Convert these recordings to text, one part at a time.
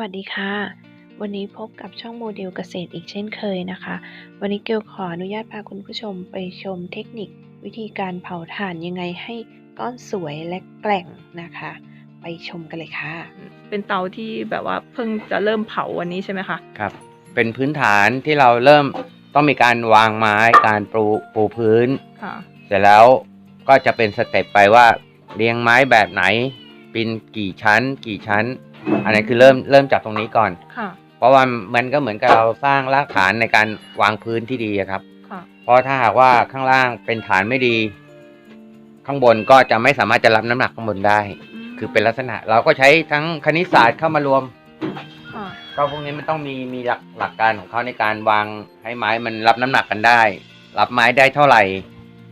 วัสดีค่ะ วันนี้พบกับช่องโมเดลเกษตรอีกเช่นเคยนะคะ วันนี้เกลขออนุญาตพาคุณผู้ชมไปชมเทคนิค วิธีการเผาถ่านยังไงให้ก้อนสวยและแกร่งนะคะ ไปชมกันเลยค่ะ เป็นเตาที่แบบว่าเพิ่งจะเริ่มเผาวันนี้ใช่ไหมคะ ครับ เป็นพื้นฐานที่เราเริ่มต้องมีการวางไม้การปูปูพื้น ค่ะ เสร็จแล้วก็จะเป็นสเต็ปไปว่าเรียงไม้แบบไหนปีนกี่ชั้น กี่ชั้น อันนี้นคือเริ่มเริ่มจากตรงนี้ก่อน ค่ะ เพราะว่ามันก็เหมือนกับเราสร้างรากฐานในการวางพื้นที่ดีอะครับ ค่ะ เพราะถ้าหากว่าข้างล่างเป็นฐานไม่ดี ข้างบนก็จะไม่สามารถจะรับน้ำหนักข้างบนได้ คือเป็นลักษณะ เราก็ใช้ทั้งคณิตศาสตร์เข้ามารวม ค่ะก็พวกนี้มันต้องมีมีหลักหลักการของเขาในการวางให้ไม้มันรับน้ำหนักกันได้ รับไม้ได้เท่าไหร่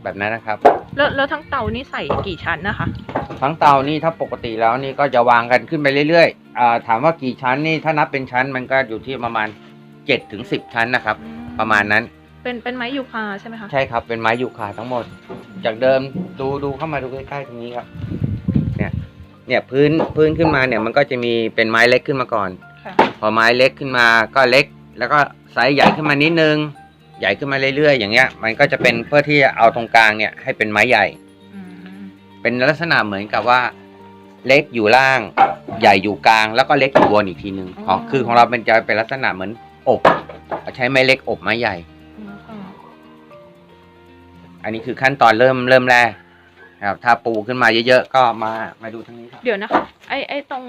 แบบนั้นนะครับ แล้วแล้วทั้งเตานี่ใส่กี่ชั้นนะคะ ทั้งเตานี่ถ้าปกติแล้วนี่ก็จะวางกันขึ้นไปเรื่อยๆอ่าถามว่ากี่ชั้นนี่ถ้านับเป็นชั้นมันก็อยู่ที่ประมาณ7ถึง10ชั้นนะครับ ประมาณนั้น เป็นเป็นไม้ยูคาใช่ไหมคะ ใช่ครับ เป็นไม้ยูคาทั้งหมด จากเดิมดูดูเข้ามาดูใกล้ๆตรงนี้ครับ เนี่ยเนี่ยพื้นพื้นขึ้นมาเนี่ยมันก็จะมีเป็นไม้เล็กขึ้นมาก่อน ค่ะ พอไม้เล็กขึ้นมาก็เล็ก แล้วก็ไซส์ใหญ่ขึ้นมานิดนึง ใหญ่ขึ้นมาเรื่อยๆ อย่างเงี้ย มันก็จะเป็นเพื่อที่จะเอาตรงกลางเนี่ยให้เป็นไม้ใหญ่ อืมเป็นลักษณะเหมือนกับว่า เล็กอยู่ล่าง ใหญ่อยู่กลาง แล้วก็เล็กอยู่บนอีกทีหนึ่งของคือของเราเป็นจะเป็นลักษณะเหมือนอบใช้ไม้เล็กอบไม้ใหญ่อืมค่ะอันนี้คือขั้นตอนเริ่มเริ่มแรกครับถ้าปูขึ้นมาเยอะๆ ก็มามาดูทางนี้ครับ เดี๋ยวนะคะ ไอไอตรง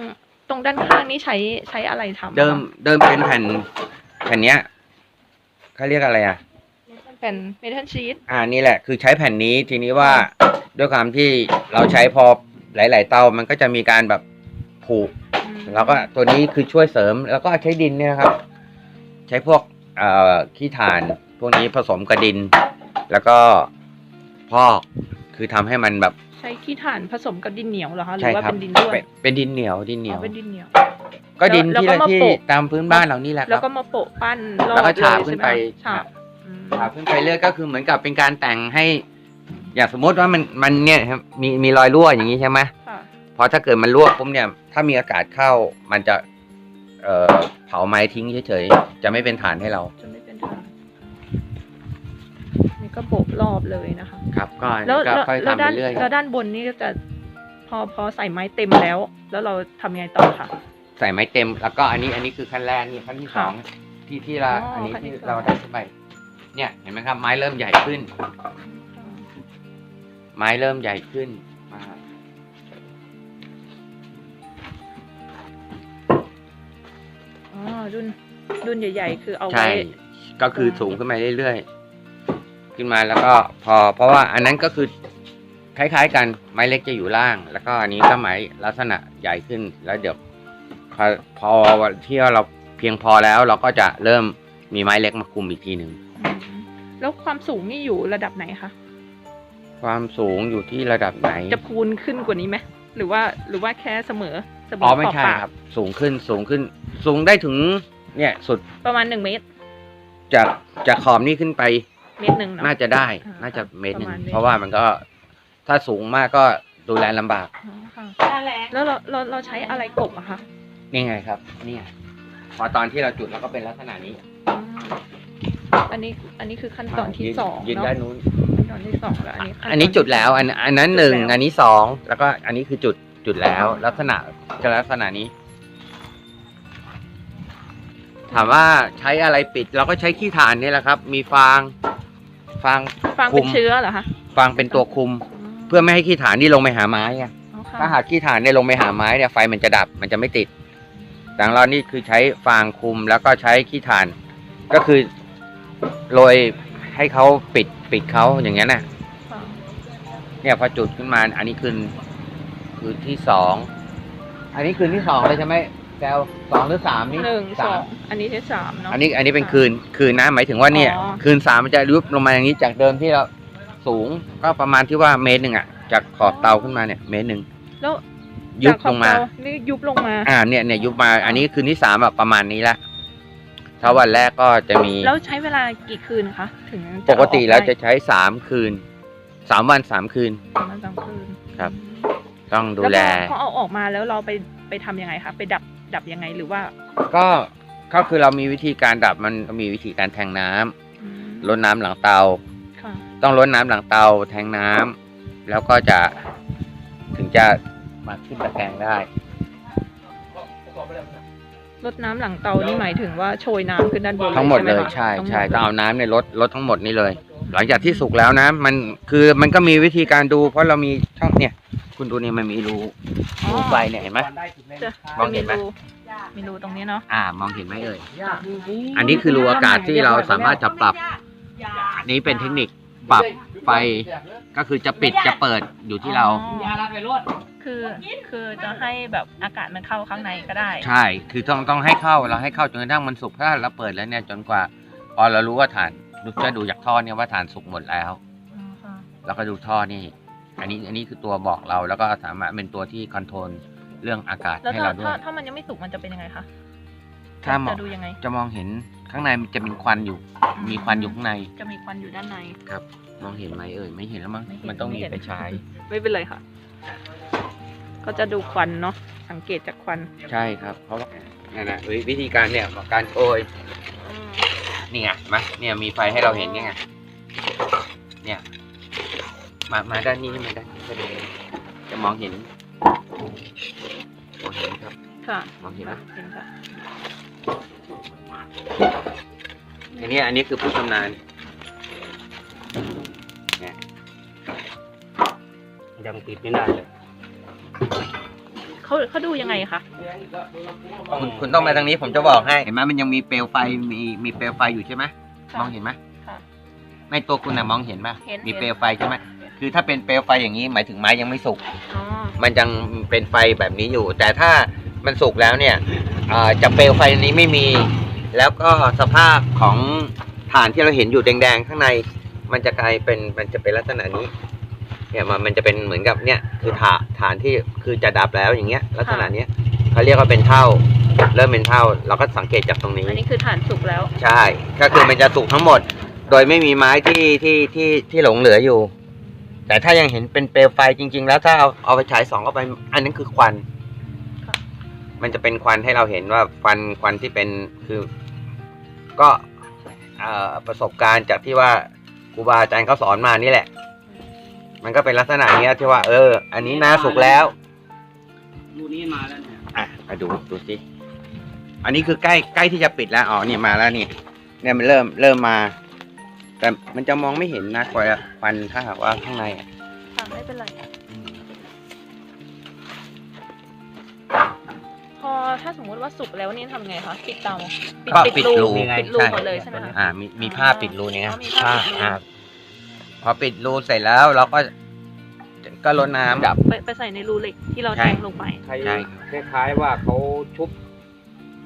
ตรงด้านข้างนี้ใช้ใช้อะไรทำอะคะเดิมเดิมเป็นแผ่นแผ่นเนี้ย เขาเรียกอะไรอะเป็นเมทัลชีตอ่านี่แหละ คือใช้แผ่นนี้ทีนี้ว่าด้วยความที่เราใช้พอหลาย ๆ เตามันก็จะมีการแบบผูก แล้วก็ตัวนี้คือช่วยเสริมแล้วก็ใช้ดินเนี่ยนะครับ ใช้พวกเอ่อขี้ถ่าน พวกนี้ผสมกับดิน แล้วก็พอกคือทำให้มันแบบใช้ขี้ถ่านผสมกับดินเหนียวเหรอคะหรืใช่อว่าครับเป็นดินด้วยเป็นเป็นดินเหนียวดินเหนีอ๋ยอวเป็นดินเหนียว ก็ดินแล้วที่แล้วก็มาที่โปะตามพื้นบ้านเรานี่แหละคแล้วรับ ก็มาโปะปั้นรอบแล้วก็ฉาบเลยขึ้นใช่หมไปฉาบอืมฉาบขึ้นไปเรื่อยก็คือเหมือนกับเป็นการแต่งให้ อย่างสมมติว่ามันมันเนี่ยครับมีมีรอยรั่วอย่างนี้ใช่ไหมค่ะพอถ้าเกิดมันรั่วปุ๊บเนี่ย ถ้ามีอากาศเข้ามันจะ เอ่อเผาไม้ทิ้งเฉยๆจะไม่เป็นฐานให้เราจนไม่เป็นทางนี่ก็โปะรอบเลยนะคะ ครับ ก็แล้วก็แล้วค่อยแล้วทำไปด้านเรื่อยแล้วด้านบนนี่ก็จะพอพอใส่ไม้เต็มแล้ว แล้วเราทำยังไงต่อคะใส่ไม้เต็ม แล้วก็อันนี้อันนี้คือขั้นแรกนี่ขั้นที่สองที่ที่เราอ๋ออัอันนี้ขั้นที่ที่สอง เราได้ขึ้นไป เนี่ยเห็นไหมครับ ไม้เริ่มใหญ่ขึ้น ไม้เริ่มใหญ่ขึ้นมาอ๋อรุ่นรุ่นใหญ่ ๆ คือเอาใช่ ไว้ ก็คือสูงขึ้นมาเรื่อยๆ ขึ้นมาแล้วก็พอ เพราะว่าอันนั้นก็คือคล้ายๆกันไม้เล็กจะอยู่ล่าง แล้วก็อันนี้ก็ไม้ลักษณะใหญ่ขึ้น แล้วเดี๋ยวพอ พอที่เราเพียงพอแล้วเราก็จะเริ่มมีไม้เล็กมาคุมอีกทีหนึ่งอืมแล้วความสูงนี่อยู่ระดับไหนคะความสูงอยู่ที่ระดับไหน จะพูนขึ้นกว่านี้ไหมหรือว่าหรือว่าแค่เสมอเสมออ๋อไม่ขอบใช่ปากครับ สูงขึ้นสูงขึ้น สูงได้ถึง เนี่ยสุดประมาณหนึ่งเมตรจากจากขอบนี้ขึ้นไปเมตรหนึ่งเนาะน่าจะได้อ่าน่าจะเมตรหนึ่ประงมาณเมตรเพราะว่ามันก็ถ้าสูงมากก็ดูแลลำบากอ๋อค่ะแล้วเราเราเราใช้อะไรกบอะคะ นี่ไงครับนี่ไงพอตอนที่เราจุดเราก็เป็นลักษณะนี้อืมอันนี้อันนี้คือขั้นตอนที่ยืสองยืนเนาะด้านนู้น ขั้นตอนที่สองแล้วอันนี้ขั้อันนี้ตจุดแล้ว อันอันนั้นหนึ่งจุดแล้วอันนี้สองแล้วก็อันนี้คือจุดจุดแล้ว ลักษณะจะลักษณะนี้ ถามว่าใช้อะไรปิด เราก็ใช้ขี้ถ่านนี่แหละครับ มีฟาง ฟาง ฟังคุเป็นม เชื้อเหรอคะฟางเป็นตัวคุมมเพื่อไม่ให้ขี้ถ่านนี่ลงไปหาไม้ไงอ๋อค่ะถ้าหากขี้ถ่านเนี่ยลงไปหาไม้เนี่ยไฟมันจะดับมันจะไม่ติด ดังเรานี่คือใช้ฟางคุมแล้วก็ใช้ขี้ถ่าน ก็คือโรยให้เขาปิดปิดเขาอย่างเงี้ยนะค่ะเนี่ยพอจุดขึ้นมา อันนี้คืนคืนที่สองอันนี้คืนที่สองเลยใช่ไหมแซวสองหรือสามนี่หนึ่งสสาอมงอันนี้ที่สามเนาะ อันนี้อันนี้เป็นคืนคืนนะหมายถึงว่าเนี่ย อ๋อ คืนสามมันจะยุบลงมาอย่างนี้จากเดิมที่เราสูงก็ประมาณที่ว่าเมตรหนึ่งอะจากขอบเตาขึ้นมาเนี่ยเมตรหนึ่งแล้ว ยุบจกขอลงมา เตนี่ยุบลงมา อ่าเนี่ยเนี่ยยุบมา อันนี้คืนที่สามแบบประมาณนี้ละถ้าวันแรกก็จะมี แล้วใช้เวลากี่คืนคะถึงจะปกติแล้วเอาออจะใช้สามคืนสามวันสามคืนได้ประมาณสามคืนครับอืมต้องดูแล วพอพอเอาออกมาแล้วเราไปไปทำยังไงคะไปดับดับยังไงหรือว่าก็ก็คือเรามีวิธีการดับมันมีวิธีการแทงน้ำอืมลดน้ำหลังเตา ค่ะต้องลดน้ำหลังเตาแทงน้ำแล้วก็จะถึงจะ มาขึ้นตะแกรงได้ลดน้ำหลังเตานี่หมายถึงว่าโชยน้ำขึ้นด้านบนทั้งหมดเลยคะใช่ทั้งหมดใช่เลยต้องเอาน้ำในรถรถทั้งหมดนี่เลย หลังจากที่สุกแล้วนะ มันคือมันก็มีวิธีการดู เพราะเรามีช่องเนี่ย คุณดูเนี่ยมันมีรูอ๋อรูไฟเนี่ยเห็นไหมจะมองเห็นไหมจะรูมีรูตรงนี้เนาะอ่ามองเห็นไหมเอ่ย อันนี้คือรูอากาศที่เราสามารถจะปรับ อันนี้เป็นเทคนิคปรับ ไฟก็คือจะปิดจะเปิดอยู่ที่เราอ๋อคือคือจะให้แบบอากาศมันเข้าข้างในก็ได้ ใช่ คือต้องต้องให้เข้าเราให้เข้าจนกระทั่งมันสุกถ้าเราเปิดแล้วเนี่ยจนกว่าพอเรารู้ว่าฐานดูจะดูจากท่อเนี่ยว่าฐานสุกหมดแล้วอ๋อค่ะแล้วก็ดูท่อนี่ อันนี้อันนี้คือตัวบอกเราแล้วก็สามารถเป็นตัวที่คอนโทรลเรื่องอากาศแล้วให้ถ้าเราด้วถ้ายถ้ามันยังไม่สุกมันจะเป็นยังไงคะถ้ามองจะดูยังไงจะมองเห็นข้างในมันจะมีควันอยู่ มีควันอยู่ข้างใน จะมีควันอยู่ด้านใน ครับ มองเห็นไหมเอ่ยไม่เห็นแล้วมั้งไม่เห็นมันต้องมีไม่เห็นไปใช้ไม่เป็นไรค่ะ ก็จะดูควันเนาะสังเกตจากควันใช่ครับ เพราะว่านั่นนะวิวิธีการเนี่ยการโกยนี่ไงมาเนี่ยมีไฟให้เราเห็นเนี่ยไงเนี่ย มามาด้านนี้มาด้านนี้ก็ได้จะมองเห็นมองเห็นครับค่ะมองเห็นไหมเห็นค่ะอันนี้อันนี้คือผู้ชำนาญ ยังปิดไม่ได้เลยเขาเขาดูยังไงคะคุณคุณต้องมาทางนี้ผมจะบอกให้เห็นไหมมันยังมีเปลวไฟมีมีเปลวไฟอยู่ใช่ไหมค่ะมองเห็นไหมค่ะไม่ตัวคุณนะมองเห็นไหมเห็นมีเห็นเปลวไฟใช่ไหมคือถ้าเป็นเปลวไฟอย่างนี้หมายถึงไม้ยังไม่สุกอ๋อมันยังเป็นไฟแบบนี้อยู่ แต่ถ้ามันสุกแล้วเนี่ยอ่าจะเปลวไฟนี้ไม่มี แล้วก็สภาพของฐานที่เราเห็นอยู่แดงๆข้างใน มันจะกลายเป็นมันจะเป็นลักษณะนี้ เนี่ยมันมันจะเป็นเหมือนกับเนี่ยคือฐานฐานที่คือจะดับแล้วอย่างเงี้ยลักษณะเนี้ยเขาเรียกว่าเป็นเท่า เริ่มเป็นเท่า เราก็สังเกตจากตรงนี้อันนี้คือฐานสุกแล้ว ใช่ ก็คือมันจะสุกทั้งหมด โดยไม่มีไม้ที่ที่ที่ที่หลงเหลืออยู่ แต่ถ้ายังเห็นเป็นเปลวไฟจริง ๆ แล้วถ้าเอาเอาไปฉายส่องเข้าไป อันนั้นคือควันค่ะมันจะเป็นควันให้เราเห็นว่าควันควันที่เป็นคือ ก็เอ่อประสบการณ์จากที่ว่าครูบาอาจารย์เขาสอนมานี่แหละ มันก็เป็นลักษณะเนี้ยที่ว่า เออ อันนี้นาสุกแล้ว รูนี้มาแล้วเนี่ยอะมาดูดูสิอันนี้คือใกล้ใกล้ที่จะปิดแล้วอ๋อนี่มาแล้วนี่เนี่ยมันเริ่มเริ่มมา แต่มันจะมองไม่เห็นนะควันควันถ้าหากว่าข้างในอะค่ะไม่เป็นไร พอถ้าสมมุติว่าสุกแล้วนี่ทำไงคะปิดเตาก็ปิดรู ปิดรูหมดเลยใช่ไหมคะ อ่า มีมีผ้าปิดรูนี่อ๋นะอมีผ้าปิดรู อ่า พอปิดรูเสร็จแล้วเราก็ ก็ลดน้ำดับไปไปใส่ในรูเหล็กที่เราใช่ แทงลงไป ใครใช่คล้ายๆว่าเขาชุบ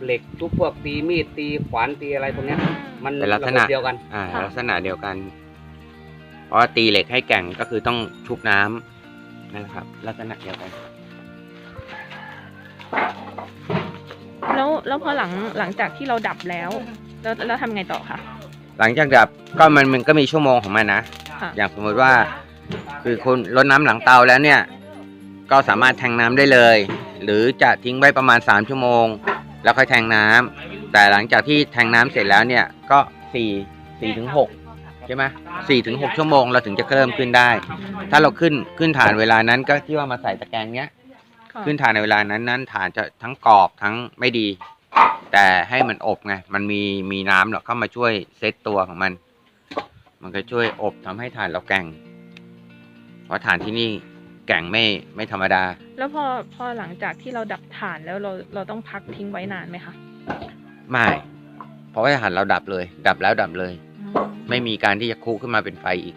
เหล็กชุบพวกตีมีดตีขวานตีอะไรพวกเนี้ย มันเป็นลักษณะ ระบบเดียวกัน อ่าค่ะ ลักษณะเดียวกัน เพราะว่าตีเหล็กให้แก่งก็คือต้องชุบน้ำนั่นแหละครับ ลักษณะเดียวกัน แล้วแล้วพอหลังหลังจากที่เราดับแล้ว แล้วแล้วทำไงต่อคะหลังจากดับก็มันมันก็มีชั่วโมงของมันนะ ค่ะอย่างสมมติว่า คือคุณลดน้ำหลังเตาแล้วเนี่ย ก็สามารถแทงน้ำได้เลย หรือจะทิ้งไว้ประมาณ 3 ชั่วโมง แล้วค่อยแทงน้ำแต่หลังจากที่แทงน้ำเสร็จแล้วเนี่ยก็4 4ถึง6ใช่ไหม4ถึง6ชั่วโมงเราถึงจะเริ่มขึ้นได้ ถ้าเราขึ้นขึ้นฐานเวลานั้นก็ที่ว่ามาใส่ตะแกรงเนี้ย ค่ะขึ้นฐานในเวลานั้นนั้นฐานจะทั้งกรอบทั้งไม่ดี แต่ให้มันอบไง มันมีมีน้ำหรอกเข้ามาช่วยเซตตัวของมัน มันก็ช่วยอบทำให้ฐานเราแกร่ง เพราะฐานที่นี่แกร่งไม่ไม่ธรรมดา แล้วพอพอหลังจากที่เราดับถ่านแล้วเราเราต้องพักทิ้งไว้นานไหมคะ ไม่ เพราะว่าฐานเราดับเลย ดับแล้วดับเลยอืไม่มีการที่จะคุขึ้นมาเป็นไฟอีก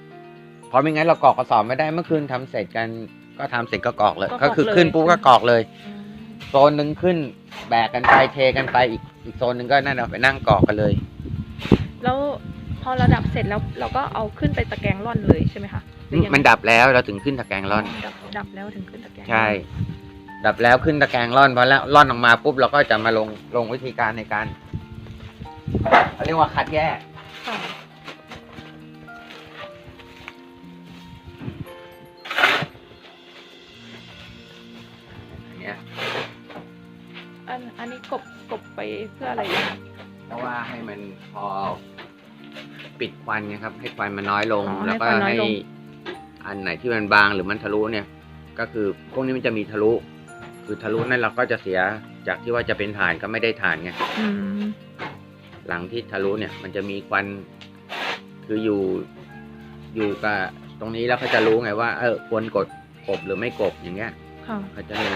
เพราะไม่งั้นเรากรอกกระสอบไม่ได้เมื่อคืนทำเสร็จกันก็ทำเสร็จก็กรอกเลย ก็คือขึ้นปุ๊บก็กรอกเลยอืมโซนหนึ่งขึ้นแบกกันไปเทกันไปอีกอีกโซนหนึ่งก็นั่นเอาไปนั่งกรอกกันเลย แล้ว พอเราดับเสร็จแล้วเราก็เอาขึ้นไปตะแกรงร่อนเลยใช่ไหมคะหรือยังไงมันดับแล้วเราถึงขึ้นตะแกรงร่อน ดับดับแล้วถึงขึ้นตะแกรงใช่ ดับแล้วขึ้นตะแกรงร่อนพอแล้วร่อนออกมาปุ๊บเราก็จะมาลงลงวิธีการในการเขาเรียกว่าคัดแยก ค่ะอย่างเงี้ยอันอันนี้กบกบไปเพื่ออะไรอะคะเพราะว่าให้มันพอ ปิดควันไงครับ ให้ควันมันน้อยลง อ๋อแล้วก็ให้ควันน้อยให้ลง อันไหนที่มันบางหรือมันทะลุเนี่ย ก็คือพวกนี้มันจะมีทะลุ คือทะลุนั่นเราก็จะเสียจากที่ว่าจะเป็นฐานก็ไม่ได้ฐานไง อืม หลังที่ทะลุเนี่ยมันจะมีควันคืออยู่อยู่กับตรงนี้แล้วเขาจะรู้ไงว่า เออควรกดกบหรือไม่กบอย่างเงี้ยค่ะ เขาจะมี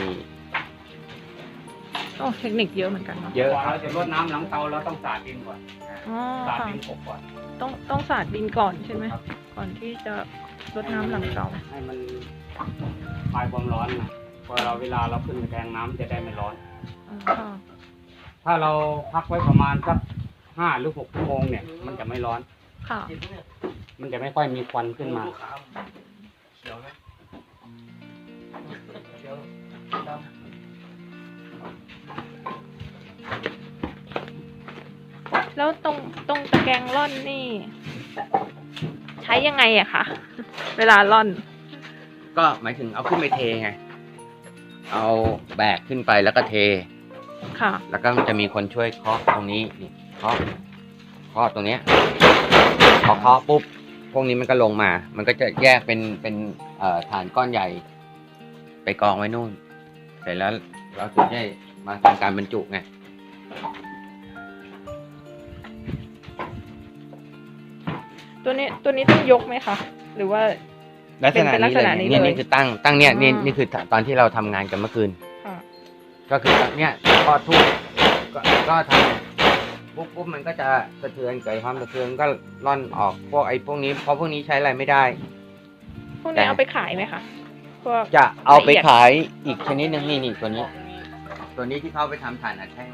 โอ้เทคนิคเยอะเหมือนกันเนาะเยอะกว่าครัเราบจะรดน้ำหลังเตาเราต้องสาดดินก่อนอ๋อสาดค่ะดินกบก่อนต้องต้องสาดดินก่อนใช่ไหมก่อนที่จะรดน้ำหลังเตาให้มันคลายความร้อนนะพอเราเวลาเราขึ้นไปแทงน้ำจะได้ไม่ร้อน อ๋อค่ะถ้าเราพักไว้ประมาณสักห้าหรือหกชั่วโมงเนี่ย มันจะไม่ร้อน ค่ะมันจะไม่ค่อยมีควันขึ้นมา แล้วตรงตรงตะแกรงร่อนนี่ ใช้ยังไงอะคะ เวลาร่อน ก็หมายถึงเอาขึ้นไปเทไง เอาแบกขึ้นไปแล้วก็เท ค่ะ แล้วก็มันจะมีคนช่วยเคาะตรงนี้นี่เคาะเคาะตรงเนี้ยพอเคาะปุ๊บพวกนี้มันก็ลงมา มันก็จะแยกเป็นเป็นเอ่อฐานก้อนใหญ่ ไปกองไว้นู่น เสร็จแล้วเราถึงได้มาทำการบรรจุไง ตัวนี้ตัวนี้ต้องยกไหมคะ หรือว่า ลักษณะเป็นลันี้กษเลยณะนี้นี่เลยนี่คือตั้งตั้งเนี่ยนี่อ่านี่ นี่คือตอนที่เราทำงานกันเมื่อคืนค่ะก็คือเนี่ยพอทุบก็ก็ทำปุ๊บปุ๊บมันก็จะสะเทือนเกิดความสะเทือนก็ร่อนออกพวกไอ้พวกนี้เพราะพวกนี้ใช้อะไรไม่ได้ พวกแต่นี้เอาไปขายไหมคะพวก จะเอาไปละเอียดขายอีกชนิดหนึ่งนี่นี่ตัวนี้ ตัวนี้ที่เขาไปทำถ่านอัดแท่ง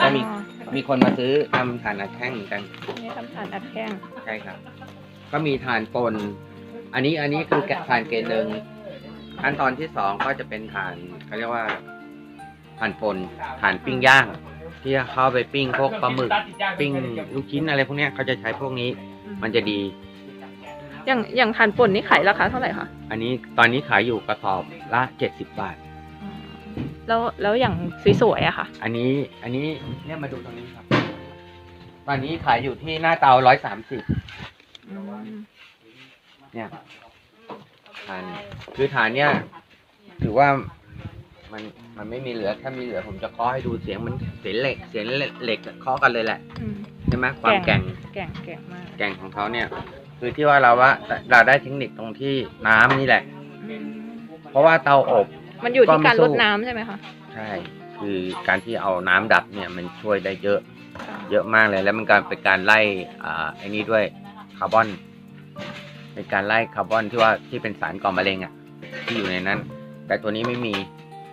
อ๋อมีมีคนมาซื้อทำถ่านอัดแท่งเหมือนกัน นี่ทำฐานอัดแท่งใช่ครับ ก็มีถ่านปน อันนี้อันนี้คือแกะถ่านเกณฑ์หนึ่งขั้นตอนที่สองก็จะเป็นถ่านเขาเรียกว่าถ่านปนถ่านปิ้งย่าง ที่เข้าไปปิ้งพวกปลาหมึกปิ้งลูกชิ้นอะไรพวกเนี้ยเขาจะใช้พวกนี้มันจะดี อย่างอย่างฐานป่นนี่ขายราคาเท่าไหร่คะ อันนี้ตอนนี้ขายอยู่กระสอบละเจ็ดสิบบาท แล้วแล้วอย่างสวยๆอะค่ะ อันนี้อันนี้เนี่ยมาดูตรงนี้ครับ ตอนนี้ขายอยู่ที่หน้าเตาร้อยสามสิบเนี่ยฐานคือฐานเนี่ยถือว่ามันมันไม่มีเหลือถ้ามีเหลือผมจะเคาะให้ดูเสียงมันเสียงเหล็กเสียงเหล็กเคาะกันเลยแหละอืมใช่ไหมความแกร่ง แก่งแก่งมากแกร่งของเขาเนี่ย คือที่ว่าเราว่าเราได้เทคนิคตรงที่น้ำนี่แหละ อืมเพราะว่าเตาอบ มันอยู่ที่การก็ไม่สู้รดน้ำใช่ไหมคะใช่ คือการที่เอาน้ำดับเนี่ยมันช่วยได้เยอะค่ะเยอะมากเลยแล้วมันการเป็นการไล่อ่าไอ้นี้ด้วยคาร์บอนเป็นการไล่คาร์บอนที่ว่าที่เป็นสารก่อมะเร็งอะ ที่อยู่ในนั้น แต่ตัวนี้ไม่มี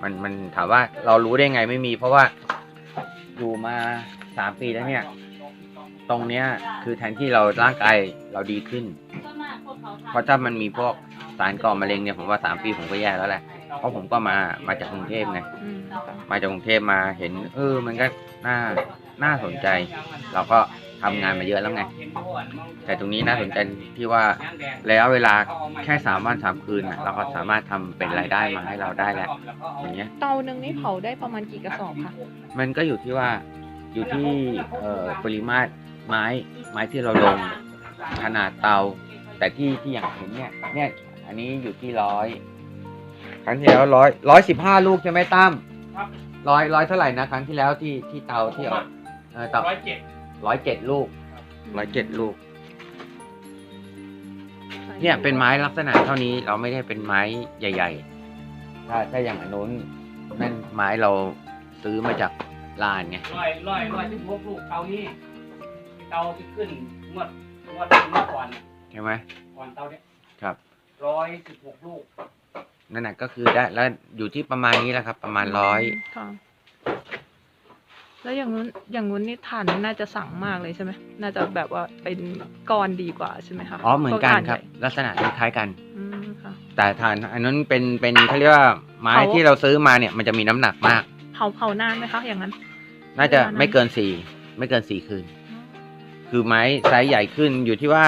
มันมันถามว่าเรารู้ได้ไงไม่มี เพราะว่าอยู่มาสามปีแล้วเนี่ย ตรงเนี้ยคือแทนที่เราร่างกายเราดีขึ้น เพราะถ้ามันมีพวกสารก่อมะเร็งเนี่ยผมว่าสามปีผมก็แย่แล้วแหละ เพราะผมก็มามาจากกรุงเทพไงอืมค่ะมาจากกรุงเทพมาเห็น เออ มันก็น่าน่าสนใจ เราก็ทำงานมาเยอะแล้วไง แต่ตรงนี้น่าสนใจที่ว่าระยะเวลาแค่สามวันสามคืนน่ะเราก็สามารถทำเป็นรายได้มาให้เราได้แล้วอย่างเงี้ย เตาหนึ่งนี่เผาได้ประมาณกี่กระสอบคะมันก็อยู่ที่ว่าอยู่ที่เอ่อปริมาตรไม้ไม้ที่เราลงขนาดเตา แต่ที่ที่อย่างเห็นเนี่ยเนี่ยอันนี้อยู่ที่ร้อย ครั้งที่แล้วร้อยร้อยสิบห้าลูกใช่ไหมตั้มร้อยร้อยเท่าไหร่นะครั้งที่แล้วที่ที่เตาที่เอาเออเตาร้อยเจ็ดร้อยเจ็ดลูกร้อยเจ็ดลูก เนี่ยเป็นไม้ลักษณะเท่านี้เราไม่ได้เป็นไม้ใหญ่ ๆ ถ้าถ้าอย่างอันนู้นนั่นไม้เราซื้อมาจากลานไงร้อยร้อยร้อยสิบหกลูกเตานี้เตาที่ขึ้นงวดงวดเมื่อก่อนใช่ไหมก่อนเตาเนี้ยครับร้อยสิบหกลูก นั่นแหะก็คือได้แล้วอยู่ที่ประมาณนี้แหละครับ ประมาณร้อยค่ะแล้วอย่างนู้นอย่างนู้นนี่ฐานน่าจะสั่งมากเลยใช่ไหมน่าจะแบบว่าเป็นก้อนดีกว่าใช่ไหมคะอ๋อเหมือนกันพวถ่าครับใหญ่ลักษณะคล้ายๆกันอืมค่ะแต่ฐานอันนั้นเป็นเป็นเขาเรียกว่าไม้เขาที่เราซื้อมาเนี่ย มันจะมีน้ำหนักมากเผาเผานานไหมคะอย่างนั้น น่าจะประมาณนั้นไม่เกินสี่ไม่เกินสี่คืน คือไม้ไซส์ใหญ่ขึ้นอยู่ที่ว่า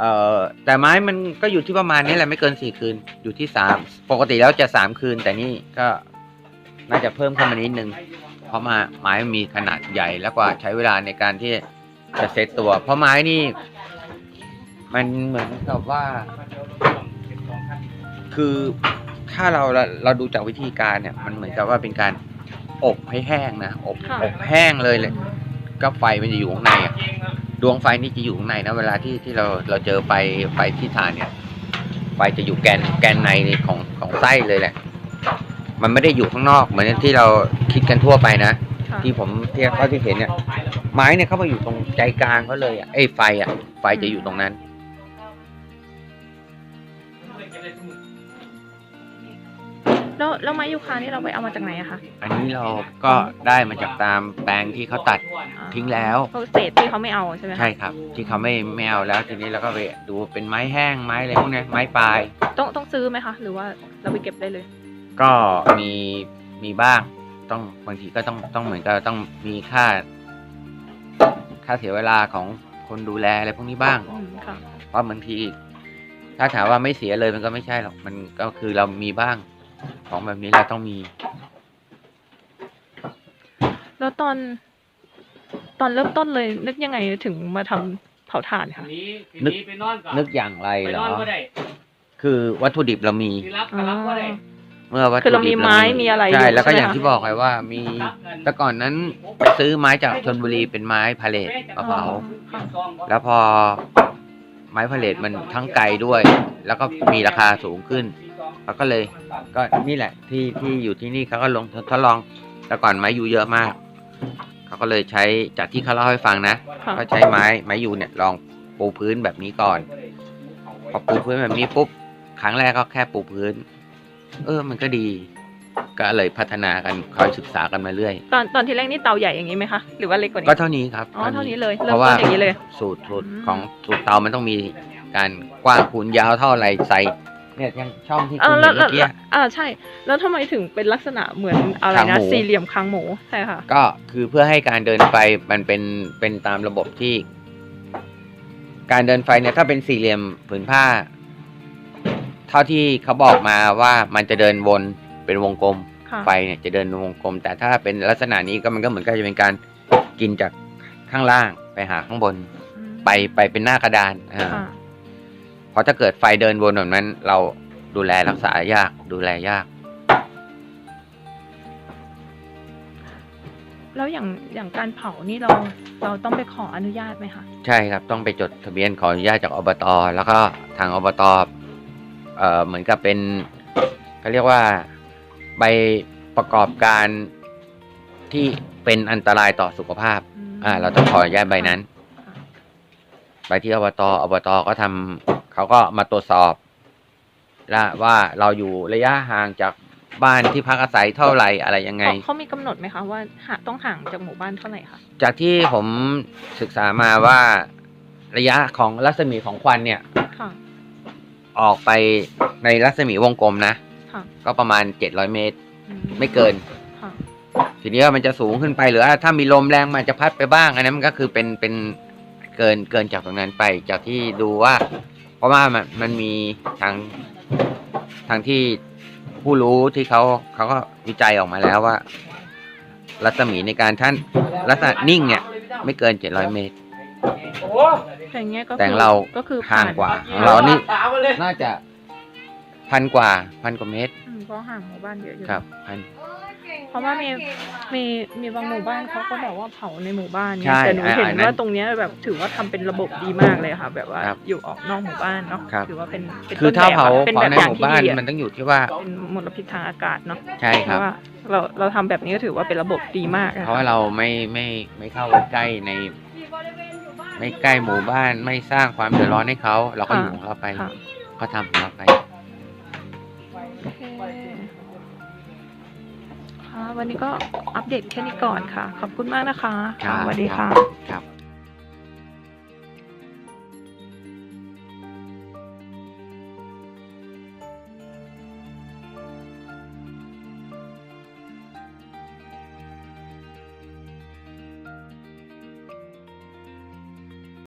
เอ่อแต่ไม้มันก็อยู่ที่ประมาณนี้แหละไม่เกินสี่คืนอยู่ที่สามปกติแล้วจะสามคืน แต่นี่ก็น่าจะเพิ่มขึ้นมานิดนึง เพราะไม้ไม้มันมีขนาดใหญ่แล้วกว่าใช้เวลาในการที่จะเซตตัว เพราะไม้นี่ มันเหมือนกับว่า คือถ้าเราเราเราดูจากวิธีการเนี่ย มันเหมือนกับว่าเป็นการอบให้แห้งนะอบค่ะ อบแห้งเลยเลย ก็ไฟมันจะอยู่ข้างในอะดวงไฟนี่จะอยู่ข้างในนะเวลาที่ที่เราเราเจอไฟไฟที่ฐานเนี่ย ไฟจะอยู่แกนแกนในของของไส้เลยแหละ มันไม่ได้อยู่ข้างนอก เหมือนที่เราคิดกันทั่วไปนะค่ะ ที่ผมเที่เท่าที่เห็นเนี่ย ไม้เนี่ยเข้ามาอยู่ตรงใจกลางเขาเลยอะไอ้ยไฟอะ ไฟจะอยู่ตรงนั้น แล้วแล้วไม้ยูคานี่เราไปเอามาจากไหนอะคะอันนี้เราก็ได้มาจากตามแปลงที่เขาตัดอ่าทิ้งแล้วพวกเศษที่เขาไม่เอาใช่ไหมคะใช่ครับ ที่เขาไม่ไม่เอาแล้วทีนี้เราก็ไปดูเป็นไม้แห้งไม้อะไรพวกเนี้ยไม้ปลายต้องต้องซื้อไหมคะ หรือว่าเราไปเก็บได้เลย ก็มีมีบ้างต้องบางทีก็ต้องต้องเหมือนกับต้องมีค่า ค่าเสียเวลาของคนดูแลอะไรพวกนี้บ้างอืมค่ะ เพราะบางที ถ้าถามว่าไม่เสียเลยมันก็ไม่ใช่หรอกมันก็คือเรามีบ้าง ของแบบนี้เราต้องมี แล้วตอนตอนเริ่มต้นเลยนึกยังไงถึงมาทำเผาถ่านคะนี้นึกไปนอนก่อนนึกอย่างไรไปเหรนออนก็ได้คือวัตถุดิบเรามี ที่รับก็รับก็ได้เมื่อวัตคือถุเราดิมีบไม้มีอะไรใช่อยู่แล้วก็ใช่ไหมอย่างคะ ที่บอกไงว่ามี รับเงินแต่ก่อนนั้นไปซื้อไม้จากชนบุรีเป็นไม้พาเลทมาเผาค่ะแล้วพอไม้พาเลทมันทั้งไกลด้วย แล้วก็มีราคาสูงขึ้น เขาก็เลยก็นี่แหละที่ที่อยู่ที่นี่เขาก็ลงทดลองแต่ก่อนไม้ยูเยอะมาก เขาก็เลยใช้จากที่เขาเล่าให้ฟังนะค่ะก็ใช้ไม้ไม้ยูเนี่ยลองปูพื้นแบบนี้ก่อน พอปูพื้นแบบนี้ปุ๊บครั้งแรกก็แค่ปูพื้น เออ มันก็ดี ก็เลยพัฒนากันคอยศึกษากันมาเรื่อย ตอนตอนที่แรกนี่เตาใหญ่อย่างนี้ไหมคะหรือว่าเล็กกว่านี้ก็เท่านี้ครับอ๋อเท่านี้เลยเพเริ่มราะต้ว่านอย่างนี้เลย สูตรสูตรอืมของสูตรเตามันต้องมีการกว้างคูณยาวเท่าไหร่ใส่ เนี่ยยังช่องที่เอคุณอเห็แล้วนแล้เมื่วอกี้แล้วอ่าใช่ แล้วทำไมถึงเป็นลักษณะเหมือนอะไรคางหนะมูสี่เหลี่ยมคางหมูใช่ค่ะ ก็คือเพื่อให้การเดินไฟมันเป็นเป็นตามระบบที่ การเดินไฟเนี่ยถ้าเป็นสี่เหลี่ยมผืนผ้า เท่าที่เขาบอกมาว่ามันจะเดินวนเป็นวงกลมค่ะไฟเนี่ยจะเดินวงกลม แต่ถ้าเป็นลักษณะนี้ก็มันก็เหมือนกับจะเป็นการกินจากข้างล่างไปหาข้างบนอืมไปไปเป็นหน้ากระดานอ่าค่ะ เพราะถ้าเกิดไฟเดินวนแบบนั้น เราดูแลรักษายากดูแลยาก แล้วอย่างอย่างการเผานี่เราเราต้องไปขออนุญาตไหมคะใช่ครับต้องไปจดทะเบียนขออนุญาตจากอบต แล้วก็ทางอบตเอ่อเหมือนกับเป็นเขาเรียกว่าใบประกอบการที่เป็นอันตรายต่อสุขภาพมอ่า เราต้องขออนุญาตใบนั้นค่ะไปที่อบตอบตก็ทำ เขาก็มาตรวจสอบละว่าเราอยู่ระยะห่างจากบ้านที่พักอาศัยเท่าไหร่อะไรยังไง เขาเขามีกำหนดไหมคะว่าหาต้องห่างจากหมู่บ้านเท่าไหร่คะจากที่ผมศึกษามาว่าระยะของรัศมีของควันเนี่ย ค่ะ ออกไปในรัศมีวงกลมนะ ค่ะก็ประมาณ 700 เมตร อืไม่เกิน ค่ะ ทีนี้ว่ามันจะสูงขึ้นไปหรือว่าถ้ามีลมแรงมันจะพัดไปบ้าง อันนั้นมันก็คือเป็นเป็นเกินเกินจากตรงนั้นไป จากที่ดูว่า เพราะว่ามันมันมีทางทางที่ผู้รู้ที่เขาเขาก็วิจัยออกมาแล้วว่า รัศมีในการท่านลักษณะนิ่งเนี่ย ไม่เกิน700เมตร แต่อย่างเงี้ยก็แต่คือเราก็คือห่างผ่นกว่าของเรานี่น่าจะพันกว่าพันกว่าเมตร อืมก็ห่างหมู่บ้านเยอะอยู่ ครับพันเพ ราะว่ามีมีมีบางหมู่บ้านเขาก็แบบว่าเผาในหมู่บ้านไงใช่แต่หนูอ่าเห็นอันนั้นว่าตรงเนี้ยแบบถือว่าทำเป็นระบบดีมากเลยค่ะ แบบว่าครับอยู่ออกนอกหมู่บ้านเนาะครับ ถือว่าเป็นเป็นคือต้นถ้าแบบเผาอะเป็นเผาแบบในอย่างหมู่ที่บ้านดีอะมันต้องอยู่ที่ว่าเป็นมลพิษทางอากาศเนาะใช่คเพรับ ราะว่าเราเราทำแบบนี้ก็ถือว่าเป็นระบบดีมากอะเพราะว่าเราไม่ไม่ไม่เข้าไปใกล้ใน ไม่ใกล้หมู่บ้านไม่สร้างความเดือดร้อนให้เขาเราก็อยู่ของเราไปค่ะ ก็ทำของเราไป วันนี้ก็อัปเดตแค่นี้ก่อนค่ะ ขอบคุณมากนะคะครับสวัสดีค่ะ ครับ